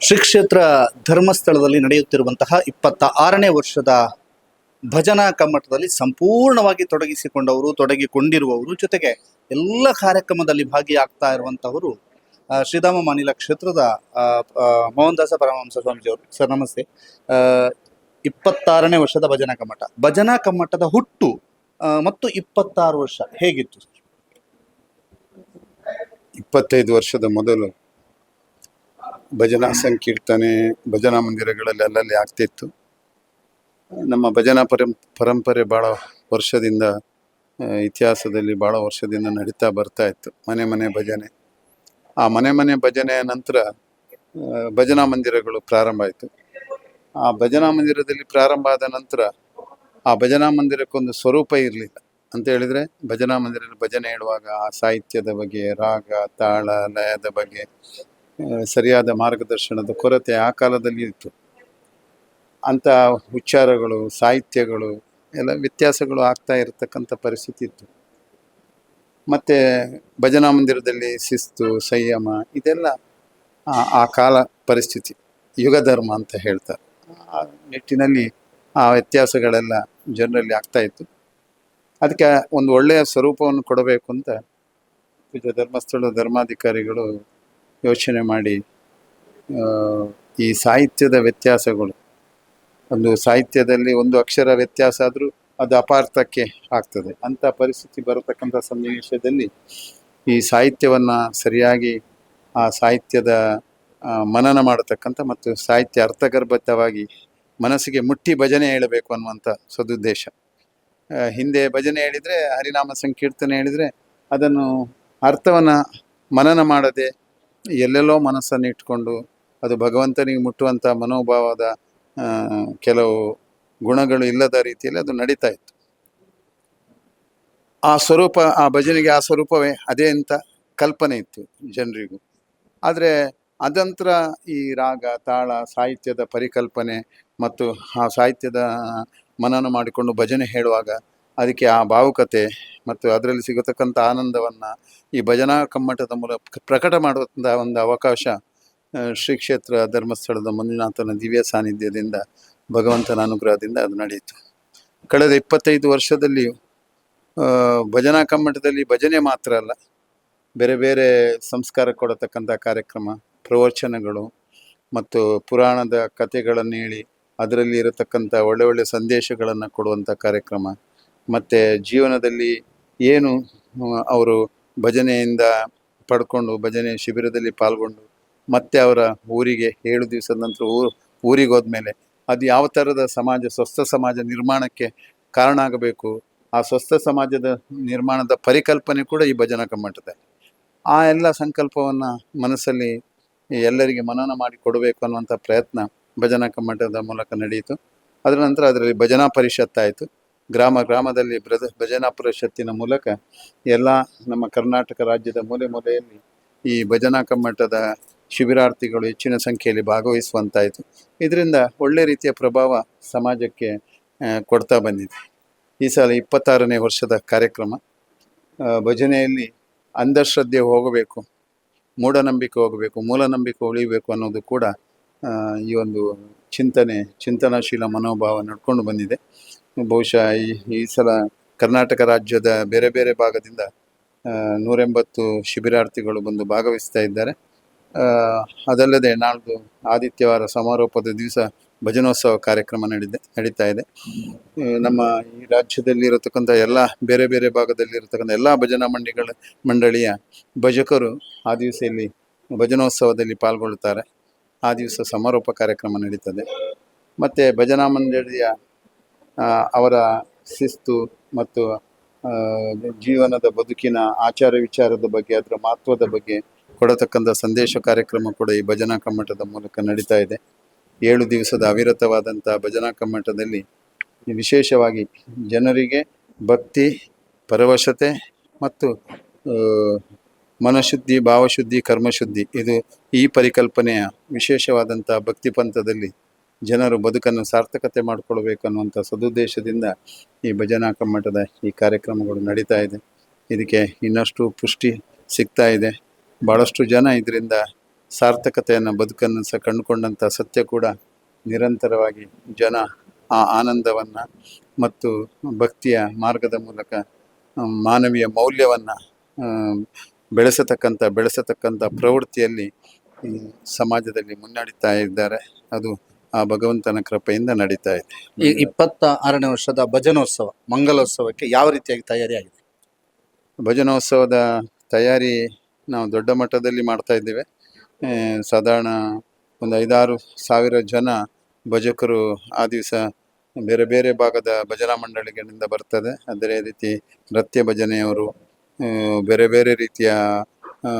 ಶ್ರೀ ಕ್ಷೇತ್ರ ಧರ್ಮಸ್ಥಳದಲ್ಲಿ ನಡೆಯುತ್ತಿರುವಂತಹ ಇಪ್ಪತ್ತ ಆರನೇ ವರ್ಷದ ಭಜನಾ ಕಮ್ಮಟದಲ್ಲಿ ಸಂಪೂರ್ಣವಾಗಿ ತೊಡಗಿಸಿಕೊಂಡವರು ತೊಡಗಿಕೊಂಡಿರುವವರು ಜೊತೆಗೆ ಎಲ್ಲ ಕಾರ್ಯಕ್ರಮದಲ್ಲಿ ಭಾಗಿಯಾಗ್ತಾ ಇರುವಂತಹವರು ಆ, ಶ್ರೀಧಾಮ ಮಾನಿಲ ಕ್ಷೇತ್ರದ ಮೋಹನ್ದಾಸ ಪರಮಹಂಸ ಸ್ವಾಮೀಜಿಯವರು. ಸರ್ ನಮಸ್ತೆ. ಇಪ್ಪತ್ತಾರನೇ ವರ್ಷದ ಭಜನಾ ಕಮ್ಮಟ. ಭಜನಾ ಕಮ್ಮಟದ ಹುಟ್ಟು ಮತ್ತು ಇಪ್ಪತ್ತಾರು ವರ್ಷ ಹೇಗಿತ್ತು ಇಪ್ಪತ್ತೈದು ವರ್ಷದ ಮೊದಲು ಭಜನಾ ಸಂಕೀರ್ತನೆ, ಭಜನಾ ಮಂದಿರಗಳಲ್ಲಿ ಅಲ್ಲಲ್ಲಿ ಆಗ್ತಿತ್ತು ನಮ್ಮ ಭಜನಾ ಪರಂ, ಪರಂಪರೆ ಭಾಳ ವರ್ಷದಿಂದ ಇತಿಹಾಸದಲ್ಲಿ ಭಾಳ ವರ್ಷದಿಂದ ನಡೀತಾ ಬರ್ತಾ ಇತ್ತು, ಮನೆ ಮನೆ ಭಜನೆ. ಆ ಮನೆ ಮನೆ ಭಜನೆಯ ನಂತರ ಭಜನಾ ಮಂದಿರಗಳು ಪ್ರಾರಂಭ ಆಯಿತು. ಆ ಭಜನಾ ಮಂದಿರದಲ್ಲಿ ಪ್ರಾರಂಭ ಆದ ನಂತರ, ಆ ಭಜನಾ ಮಂದಿರಕ್ಕೊಂದು ಸ್ವರೂಪ ಇರಲಿಲ್ಲ. ಅಂತ ಹೇಳಿದ್ರೆ, ಭಜನಾ ಮಂದಿರದಲ್ಲಿ ಭಜನೆ ಹೇಳುವಾಗ ಆ ಸಾಹಿತ್ಯದ ಬಗ್ಗೆ, ರಾಗ, ತಾಳ, ಲಯದ ಬಗ್ಗೆ ಸರಿಯಾದ ಮಾರ್ಗದರ್ಶನದ ಕೊರತೆ ಆ ಕಾಲದಲ್ಲಿ ಇತ್ತು. ಅಂಥ ಉಚ್ಚಾರಗಳು, ಸಾಹಿತ್ಯಗಳು, ಎಲ್ಲ ವ್ಯತ್ಯಾಸಗಳು ಆಗ್ತಾ ಇರತಕ್ಕಂಥ ಪರಿಸ್ಥಿತಿ ಇತ್ತು. ಮತ್ತು ಭಜನಾ ಮಂದಿರದಲ್ಲಿ ಶಿಸ್ತು, ಸಂಯಮ ಇದೆಲ್ಲ ಆ- ಕಾಲ ಪರಿಸ್ಥಿತಿ ಯುಗಧರ್ಮ ಅಂತ ಹೇಳ್ತಾರೆ. ಆ ನಿಟ್ಟಿನಲ್ಲಿ ಆ ವ್ಯತ್ಯಾಸಗಳೆಲ್ಲ ಜನರಲ್ಲಿ ಆಗ್ತಾ ಇತ್ತು. ಅದಕ್ಕೆ ಒಂದು ಒಳ್ಳೆಯ ಸ್ವರೂಪವನ್ನು ಕೊಡಬೇಕು ಅಂತ ಪೂಜ್ಯ ಧರ್ಮಸ್ಥಳ ಧರ್ಮಾಧಿಕಾರಿಗಳು ಯೋಚನೆ ಮಾಡಿ ಈ ಸಾಹಿತ್ಯದ ವ್ಯತ್ಯಾಸಗಳು. ಒಂದು ಸಾಹಿತ್ಯದಲ್ಲಿ ಒಂದು ಅಕ್ಷರ ವ್ಯತ್ಯಾಸ ಆದರೂ ಅದು ಅಪಾರ್ಥಕ್ಕೆ ಆಗ್ತದೆ. ಅಂಥ ಪರಿಸ್ಥಿತಿ ಬರತಕ್ಕಂಥ ಸನ್ನಿವೇಶದಲ್ಲಿ ಈ ಸಾಹಿತ್ಯವನ್ನು ಸರಿಯಾಗಿ ಆ ಸಾಹಿತ್ಯದ ಮನನ ಮಾಡತಕ್ಕಂಥ ಮತ್ತು ಸಾಹಿತ್ಯ ಅರ್ಥಗರ್ಭಿತವಾಗಿ ಮನಸ್ಸಿಗೆ ಮುಟ್ಟಿ ಭಜನೆ ಹೇಳಬೇಕು ಅನ್ನುವಂಥ ಸದುದ್ದೇಶ. ಹಿಂದೆ ಭಜನೆ ಹೇಳಿದರೆ, ಹರಿನಾಮ ಸಂಕೀರ್ತನೆ ಹೇಳಿದರೆ ಅದನ್ನು ಅರ್ಥವನ್ನು ಮನನ ಮಾಡದೆ ಎಲ್ಲೆಲ್ಲೋ ಮನಸ್ಸನ್ನು ಇಟ್ಕೊಂಡು ಅದು ಭಗವಂತನಿಗೆ ಮುಟ್ಟುವಂಥ ಮನೋಭಾವದ ಕೆಲವು ಗುಣಗಳು ಇಲ್ಲದ ರೀತಿಯಲ್ಲಿ ಅದು ನಡೀತಾ ಇತ್ತು. ಆ ಸ್ವರೂಪ, ಆ ಭಜನೆಗೆ ಆ ಸ್ವರೂಪವೇ ಅದೇ ಅಂತ ಕಲ್ಪನೆ ಇತ್ತು ಜನರಿಗೂ. ಆದರೆ ಅದಂತರ ಈ ರಾಗ, ತಾಳ, ಸಾಹಿತ್ಯದ ಪರಿಕಲ್ಪನೆ ಮತ್ತು ಆ ಸಾಹಿತ್ಯದ ಮನನ ಮಾಡಿಕೊಂಡು ಭಜನೆ ಹೇಳುವಾಗ ಅದಕ್ಕೆ ಆ ಭಾವುಕತೆ ಮತ್ತು ಅದರಲ್ಲಿ ಸಿಗತಕ್ಕಂಥ ಆನಂದವನ್ನು ಈ ಭಜನಾ ಕಮ್ಮಟದ ಮೂಲಕ ಪ್ರಕಟ ಮಾಡುವಂಥ ಒಂದು ಅವಕಾಶ ಶ್ರೀ ಕ್ಷೇತ್ರ ಧರ್ಮಸ್ಥಳದ ಮಂಜುನಾಥನ ದಿವ್ಯ ಸಾನ್ನಿಧ್ಯದಿಂದ ಭಗವಂತನ ಅನುಗ್ರಹದಿಂದ ಅದು ನಡೆಯಿತು. ಕಳೆದ ಇಪ್ಪತ್ತೈದು ವರ್ಷದಲ್ಲಿ ಆ, ಭಜನಾ ಕಮ್ಮಟದಲ್ಲಿ ಭಜನೆ ಮಾತ್ರ ಅಲ್ಲ ಬೇರೆ ಬೇರೆ ಸಂಸ್ಕಾರ ಕೊಡತಕ್ಕಂಥ ಕಾರ್ಯಕ್ರಮ ಪ್ರವಚನಗಳು ಮತ್ತು ಪುರಾಣದ ಕಥೆಗಳನ್ನು ಹೇಳಿ ಅದರಲ್ಲಿ ಇರತಕ್ಕಂಥ ಒಳ್ಳೆ ಒಳ್ಳೆ ಸಂದೇಶಗಳನ್ನು ಕೊಡುವಂಥ ಕಾರ್ಯಕ್ರಮ ಮತ್ತು ಜೀವನದಲ್ಲಿ ಏನು ಅವರು ಭಜನೆಯಿಂದ ಪಡ್ಕೊಂಡು, ಭಜನೆ ಶಿಬಿರದಲ್ಲಿ ಪಾಲ್ಗೊಂಡು, ಮತ್ತೆ ಅವರ ಊರಿಗೆ ಏಳು ದಿವಸದ ನಂತರ ಊರು ಊರಿಗೆ ಹೋದ್ಮೇಲೆ ಅದು ಯಾವ ಥರದ ಸಮಾಜ, ಸ್ವಸ್ಥ ಸಮಾಜ ನಿರ್ಮಾಣಕ್ಕೆ ಕಾರಣ ಆಗಬೇಕು, ಆ ಸ್ವಸ್ಥ ಸಮಾಜದ ನಿರ್ಮಾಣದ ಪರಿಕಲ್ಪನೆ ಕೂಡ ಈ ಭಜನಾ ಕಮ್ಮಟದ. ಆ ಎಲ್ಲ ಸಂಕಲ್ಪವನ್ನು ಮನಸ್ಸಲ್ಲಿ ಎಲ್ಲರಿಗೆ ಮನನ ಮಾಡಿ ಕೊಡಬೇಕು ಅನ್ನುವಂಥ ಪ್ರಯತ್ನ ಭಜನಾ ಕಮ್ಮಟದ ಮೂಲಕ ನಡೆಯಿತು. ಅದರ ನಂತರ ಅದರಲ್ಲಿ ಭಜನಾ ಪರಿಷತ್ ಆಯಿತು. ಗ್ರಾಮ ಗ್ರಾಮದಲ್ಲಿ ಬ್ರದ ಭಜನಾ ಪರಿಷತ್ತಿನ ಮೂಲಕ ಎಲ್ಲ ನಮ್ಮ ಕರ್ನಾಟಕ ರಾಜ್ಯದ ಮೂಲೆ ಮೂಲೆಯಲ್ಲಿ ಈ ಭಜನಾ ಕಮ್ಮಟದ ಶಿಬಿರಾರ್ಥಿಗಳು ಹೆಚ್ಚಿನ ಸಂಖ್ಯೆಯಲ್ಲಿ ಭಾಗವಹಿಸುವಂತಾಯಿತು. ಇದರಿಂದ ಒಳ್ಳೆ ರೀತಿಯ ಪ್ರಭಾವ ಸಮಾಜಕ್ಕೆ ಕೊಡ್ತಾ ಬಂದಿದೆ. ಈ ಸಲ ಇಪ್ಪತ್ತಾರನೇ ವರ್ಷದ ಕಾರ್ಯಕ್ರಮ. ಭಜನೆಯಲ್ಲಿ ಅಂಧಶ್ರದ್ಧೆ ಹೋಗಬೇಕು, ಮೂಢನಂಬಿಕೆ ಹೋಗಬೇಕು, ಮೂಲನಂಬಿಕೆ ಉಳಿಬೇಕು ಅನ್ನೋದು ಕೂಡ ಈ ಒಂದು ಚಿಂತನೆ, ಚಿಂತನಾಶೀಲ ಮನೋಭಾವ ನಡ್ಕೊಂಡು ಬಂದಿದೆ. ಬಹುಶಃ ಈ ಈ ಸಲ ಕರ್ನಾಟಕ ರಾಜ್ಯದ ಬೇರೆ ಬೇರೆ ಭಾಗದಿಂದ ನೂರೆಂಬತ್ತು ಶಿಬಿರಾರ್ಥಿಗಳು ಬಂದು ಭಾಗವಹಿಸ್ತಾ ಇದ್ದಾರೆ. ಅದಲ್ಲದೆ ನಾಳ್ದು ಆದಿತ್ಯವಾರ ಸಮಾರೋಪದ ದಿವಸ ಭಜನೋತ್ಸವ ಕಾರ್ಯಕ್ರಮ ನಡೀದೆ, ನಡೀತಾ ಇದೆ. ನಮ್ಮ ಈ ರಾಜ್ಯದಲ್ಲಿ ಇರತಕ್ಕಂಥ ಎಲ್ಲ, ಬೇರೆ ಬೇರೆ ಭಾಗದಲ್ಲಿ ಇರತಕ್ಕಂಥ ಎಲ್ಲ ಭಜನಾ ಮಂಡಿಗಳ, ಮಂಡಳಿಯ ಭಜಕರು ಆ ದಿವಸ ಇಲ್ಲಿ ಭಜನೋತ್ಸವದಲ್ಲಿ ಪಾಲ್ಗೊಳ್ಳುತ್ತಾರೆ. ಆ ದಿವಸ ಸಮಾರೋಪ ಕಾರ್ಯಕ್ರಮ ನಡೀತದೆ. ಮತ್ತು ಭಜನಾ ಮಂಡಳಿಯ ಅವರ ಶಿಸ್ತು ಮತ್ತು ಜೀವನದ ಬದುಕಿನ ಆಚಾರ ವಿಚಾರದ ಬಗ್ಗೆ ಅದರ ಮಹತ್ವದ ಬಗ್ಗೆ ಕೊಡತಕ್ಕಂಥ ಸಂದೇಶ ಕಾರ್ಯಕ್ರಮ ಕೂಡ ಈ ಭಜನಾ ಕಮ್ಮಟದ ಮೂಲಕ ನಡೀತಾ ಇದೆ. ಏಳು ದಿವಸದ ಅವಿರತವಾದಂಥ ಭಜನಾ ಕಮ್ಮಟದಲ್ಲಿ ವಿಶೇಷವಾಗಿ ಜನರಿಗೆ ಭಕ್ತಿ, ಪರವಶತೆ ಮತ್ತು ಮನಶುದ್ಧಿ, ಭಾವಶುದ್ಧಿ, ಕರ್ಮಶುದ್ಧಿ ಇದು ಈ ಪರಿಕಲ್ಪನೆಯ ವಿಶೇಷವಾದಂಥ ಭಕ್ತಿ ಪಂಥದಲ್ಲಿ ಜನರು ಬದುಕನ್ನು ಸಾರ್ಥಕತೆ ಮಾಡಿಕೊಳ್ಬೇಕು ಅನ್ನುವಂಥ ಸದುದ್ದೇಶದಿಂದ ಈ ಭಜನಾ ಕಮ್ಮಟದ ಈ ಕಾರ್ಯಕ್ರಮಗಳು ನಡೀತಾ ಇದೆ. ಇದಕ್ಕೆ ಇನ್ನಷ್ಟು ಪುಷ್ಟಿ ಸಿಗ್ತಾ ಇದೆ. ಭಾಳಷ್ಟು ಜನ ಇದರಿಂದ ಸಾರ್ಥಕತೆಯನ್ನು, ಬದುಕನ್ನು ಸಹ ಕಂಡುಕೊಂಡಂಥ ಸತ್ಯ ಕೂಡ ನಿರಂತರವಾಗಿ ಜನ ಆ ಆನಂದವನ್ನು ಮತ್ತು ಭಕ್ತಿಯ ಮಾರ್ಗದ ಮೂಲಕ ಮಾನವೀಯ ಮೌಲ್ಯವನ್ನು ಬೆಳೆಸತಕ್ಕಂಥ ಬೆಳೆಸತಕ್ಕಂಥ ಪ್ರವೃತ್ತಿಯಲ್ಲಿ ಸಮಾಜದಲ್ಲಿ ಮುನ್ನಡೀತಾ ಇದ್ದಾರೆ. ಅದು ಆ ಭಗವಂತನ ಕೃಪೆಯಿಂದ ನಡೀತಾ ಇದೆ. ಈ ಇಪ್ಪತ್ತ ಆರನೇ ವರ್ಷದ ಭಜನೋತ್ಸವ ಮಂಗಲೋತ್ಸವಕ್ಕೆ ಯಾವ ರೀತಿಯಾಗಿ ತಯಾರಿ ಆಗಿದೆ ಭಜನೋತ್ಸವದ ತಯಾರಿ ನಾವು ದೊಡ್ಡ ಮಟ್ಟದಲ್ಲಿ ಮಾಡ್ತಾ ಇದ್ದೇವೆ. ಆ, ಸಾಧಾರಣ ಒಂದು ಐದಾರು ಸಾವಿರ ಜನ ಭಜಕರು ಆ ದಿವಸ ಬೇರೆ ಬೇರೆ ಭಾಗದ ಭಜನಾ ಮಂಡಳಿಗಳಿಂದ ಬರ್ತದೆ. ಅದೇ ರೀತಿ ನೃತ್ಯ ಭಜನೆಯವರು ಆ, ಬೇರೆ ಬೇರೆ ರೀತಿಯ ಆ,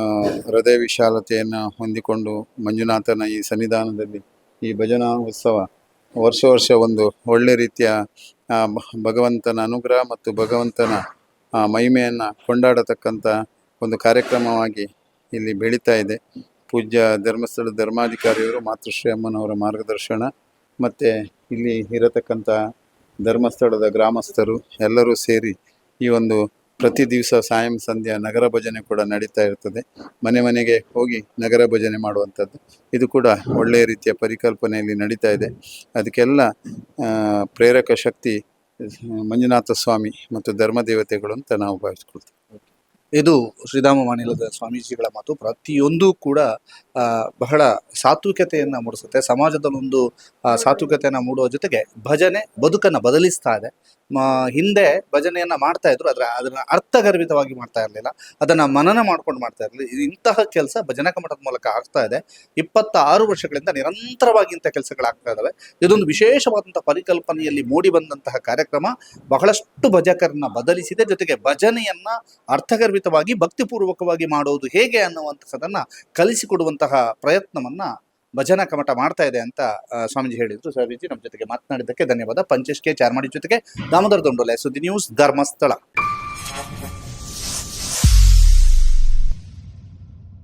ಹೃದಯ ವಿಶಾಲತೆಯನ್ನು ಹೊಂದಿಕೊಂಡು ಮಂಜುನಾಥನ ಈ ಸನ್ನಿಧಾನದಲ್ಲಿ ಈ ಭಜನಾ ಉತ್ಸವ ವರ್ಷ ವರ್ಷ ಒಂದು ಒಳ್ಳೆ ರೀತಿಯ ಭಗವಂತನ ಅನುಗ್ರಹ ಮತ್ತು ಭಗವಂತನ ಮಹಿಮೆಯನ್ನು ಕೊಂಡಾಡತಕ್ಕಂಥ ಒಂದು ಕಾರ್ಯಕ್ರಮವಾಗಿ ಇಲ್ಲಿ ಬೆಳೀತಾ ಇದೆ. ಪೂಜ್ಯ ಧರ್ಮಸ್ಥಳ ಧರ್ಮಾಧಿಕಾರಿಯವರು ಮಾತೃಶ್ರೀ ಅಮ್ಮನವರ ಮಾರ್ಗದರ್ಶನ ಮತ್ತು ಇಲ್ಲಿ ಇರತಕ್ಕಂಥ ಧರ್ಮಸ್ಥಳದ ಗ್ರಾಮಸ್ಥರು ಎಲ್ಲರೂ ಸೇರಿ ಈ ಒಂದು ಪ್ರತಿ ದಿವಸ ಸಾಯಂ ಸಂಧ್ಯಾ ನಗರ ಭಜನೆ ಕೂಡ ನಡೀತಾ ಇರ್ತದೆ. ಮನೆ ಮನೆಗೆ ಹೋಗಿ ನಗರ ಭಜನೆ ಮಾಡುವಂಥದ್ದು. ಇದು ಕೂಡ ಒಳ್ಳೆಯ ರೀತಿಯ ಪರಿಕಲ್ಪನೆಯಲ್ಲಿ ನಡೀತಾ ಇದೆ. ಅದಕ್ಕೆಲ್ಲ ಪ್ರೇರಕ ಶಕ್ತಿ, ಮಂಜುನಾಥ ಸ್ವಾಮಿ ಮತ್ತು ಧರ್ಮ ದೇವತೆಗಳು ಅಂತ ನಾವು ಭಾವಿಸ್ಕೊಳ್ತೀವಿ. ಇದು ಶ್ರೀಧಾಮ ಮಾನಿಲದ ಸ್ವಾಮೀಜಿಗಳ ಮಾತು. ಪ್ರತಿಯೊಂದು ಕೂಡ ಬಹಳ ಸಾತ್ವಿಕತೆಯನ್ನು ಮೂಡಿಸುತ್ತೆ. ಸಮಾಜದಲ್ಲೊಂದು ಒಂದು ಸಾತ್ವಿಕತೆಯನ್ನು ಮೂಡುವ ಜೊತೆಗೆ ಭಜನೆ ಬದುಕನ್ನು ಬದಲಿಸ್ತಾ ಇದೆ. ಹಿಂದೆ ಭಜನೆಯನ್ನ ಮಾಡ್ತಾ ಇದ್ರು ಆದ್ರೆ ಅದನ್ನ ಅರ್ಥಗರ್ಭಿತವಾಗಿ ಮಾಡ್ತಾ ಇರಲಿಲ್ಲ. ಅದನ್ನ ಮನನ ಮಾಡ್ಕೊಂಡು ಮಾಡ್ತಾ ಇರಲಿಲ್ಲ. ಇಂತಹ ಕೆಲಸ ಭಜನಾ ಕಮಟದ ಮೂಲಕ ಆಗ್ತಾ ಇದೆ. ಇಪ್ಪತ್ತ ಆರು ವರ್ಷಗಳಿಂದ ನಿರಂತರವಾಗಿ ಇಂಥ ಕೆಲಸಗಳಾಗ್ತಾ ಇದ್ದಾವೆ ಇದೊಂದು ವಿಶೇಷವಾದಂತಹ ಪರಿಕಲ್ಪನೆಯಲ್ಲಿ ಮೂಡಿ ಬಂದಂತಹ ಕಾರ್ಯಕ್ರಮ. ಬಹಳಷ್ಟು ಭಜಕರನ್ನ ಬದಲಿಸಿದೆ. ಜೊತೆಗೆ ಭಜನೆಯನ್ನ ಅರ್ಥಗರ್ಭಿತವಾಗಿ, ಭಕ್ತಿಪೂರ್ವಕವಾಗಿ ಮಾಡೋದು ಹೇಗೆ ಅನ್ನುವಂಥದ್ದನ್ನ ಕಲಿಸಿಕೊಡುವಂತಹ ಪ್ರಯತ್ನವನ್ನ ಭಜನಾ ಕಮಟ ಮಾಡ್ತಾ ಇದೆ ಅಂತ ಸ್ವಾಮೀಜಿ ಹೇಳಿದ್ರು. ಸ್ವಾಮೀಜಿ, ನಮ್ಮ ಜೊತೆಗೆ ಮಾತನಾಡಿದ್ದಕ್ಕೆ ಧನ್ಯವಾದ. ಪಂಚೇಶ್ ಕೆ, ಚಾರ್ಮಾಡಿ ಜೊತೆಗೆ ದಾಮೋದರ ದೊಂಡೋಲೆ ಸುದ್ದಿ ನ್ಯೂಸ್ ಧರ್ಮಸ್ಥಳ.